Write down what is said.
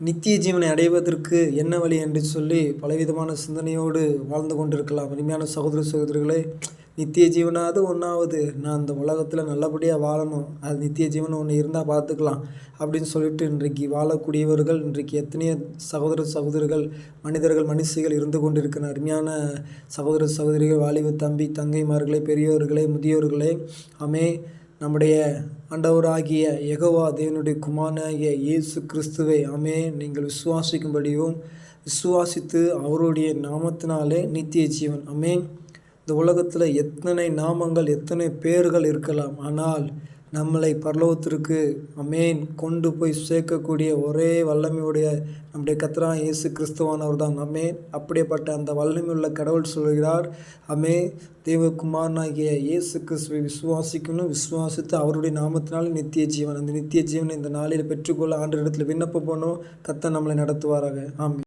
நித்திய ஜீவனை அடைவதற்கு என்ன வழி என்று சொல்லி பலவிதமான சிந்தனையோடு வாழ்ந்து கொண்டிருக்கலாம். அருமையான சகோதர சகோதரிகளே நித்திய ஜீவனாவது ஒன்றாவது நான் இந்த உலகத்தில் நல்லபடியாக வாழணும். அது நித்திய ஜீவன் ஒன்று இருந்தால் பார்த்துக்கலாம் அப்படின்னு சொல்லிட்டு இன்றைக்கு வாழக்கூடியவர்கள் இன்றைக்கு எத்தனையோ சகோதர சகோதரிகள் மனிதர்கள் மனுஷிகள் இருந்து கொண்டிருக்கிற அருமையான சகோதர சகோதரிகள் வாலிப தம்பி தங்கைமார்களே பெரியோர்களே முதியோர்களே அமே நம்முடைய ஆண்டவராகிய யெகோவா தேவனுடைய குமாரனாகிய இயேசு கிறிஸ்துவை அமே நீங்கள் விசுவாசிக்கும்படியும் விசுவாசித்து அவருடைய நாமத்தினாலே நித்திய ஜீவன். அமே இந்த உலகத்தில் எத்தனை நாமங்கள் எத்தனை பேர்கள் இருக்கலாம். ஆனால் நம்மளை பரலோகத்திற்கு அமேன் கொண்டு போய் சேர்க்கக்கூடிய ஒரே வல்லமையுடைய நம்முடைய கத்தரான இயேசு கிறிஸ்துவானவர் தான். அமேன் அப்படிப்பட்ட அந்த வல்லமையுள்ள கடவுள் சொல்கிறார். அமே தேவகுமாரனாகிய இயேசு கிறிஸ்துவை விசுவாசிக்கணும். விசுவாசித்து அவருடைய நாமத்தினால் நித்திய ஜீவன் அந்த நித்திய ஜீவனை இந்த நாளில் பெற்றுக்கொள்ள ஆண்டு இடத்துல விண்ணப்பம் பண்ணணும் கத்த நம்மளை நடத்துவாராக. ஆமே